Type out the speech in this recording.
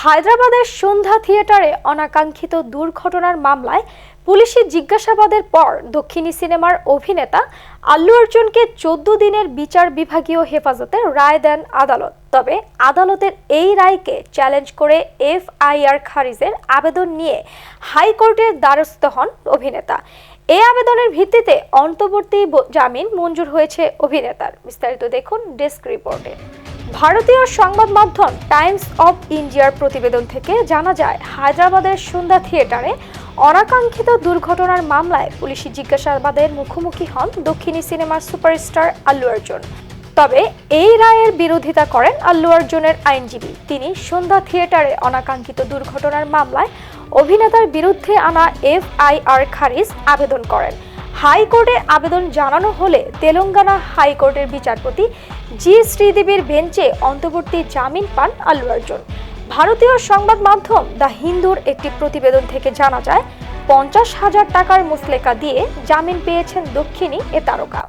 হায়দ্রাবাদের সন্ধ্যা থিয়েটারে অনাকাঙ্ক্ষিত দুর্ঘটনার মামলায় পুলিশি জিজ্ঞাসাবাদের পর দক্ষিণী সিনেমার অভিনেতা আল্লু অর্জুনকে চোদ্দ দিনের বিচার বিভাগীয় হেফাজতে রায় দেন আদালত। তবে আদালতের এই রায়কে চ্যালেঞ্জ করে এফআইআর খারিজের আবেদন নিয়ে হাইকোর্টের দ্বারস্থ হন অভিনেতা। এই আবেদনের ভিত্তিতে অন্তর্বর্তী জামিন মঞ্জুর হয়েছে অভিনেতার। বিস্তারিত দেখুন ডেস্ক রিপোর্টে। ভারতীয় সংবাদ মাধ্যম টাইমস অফ ইন্ডিয়ার প্রতিবেদন থেকে জানা যায়, হায়দ্রাবাদের সন্ধ্যা থিয়েটারে অনাকাঙ্ক্ষিত দুর্ঘটনার মামলায় পুলিশি জিজ্ঞাসাবাদের মুখোমুখি হন দক্ষিণী সিনেমার সুপারস্টার আল্লু অর্জুন। তবে এই রায়ের বিরোধিতা করেন আল্লু অর্জুনের আইনজীবী। তিনি সন্ধ্যা থিয়েটারে অনাকাঙ্ক্ষিত দুর্ঘটনার মামলায় অভিনেতার বিরুদ্ধে আনা এফআইআর খারিজ আবেদন করেন। হাইকোর্টে আবেদন জানানো হলে তেলেঙ্গানা হাইকোর্টের বিচারপতি জি শ্রীদেবীর বেঞ্চে অন্তর্বর্তী জামিন পান আল্লু অর্জুন। ভারতীয় সংবাদ মাধ্যম দ্য হিন্দুর একটি প্রতিবেদন থেকে জানা যায়, পঞ্চাশ হাজার টাকার মুসলেকা দিয়ে জামিন পেয়েছেন দক্ষিণী এ তারকা।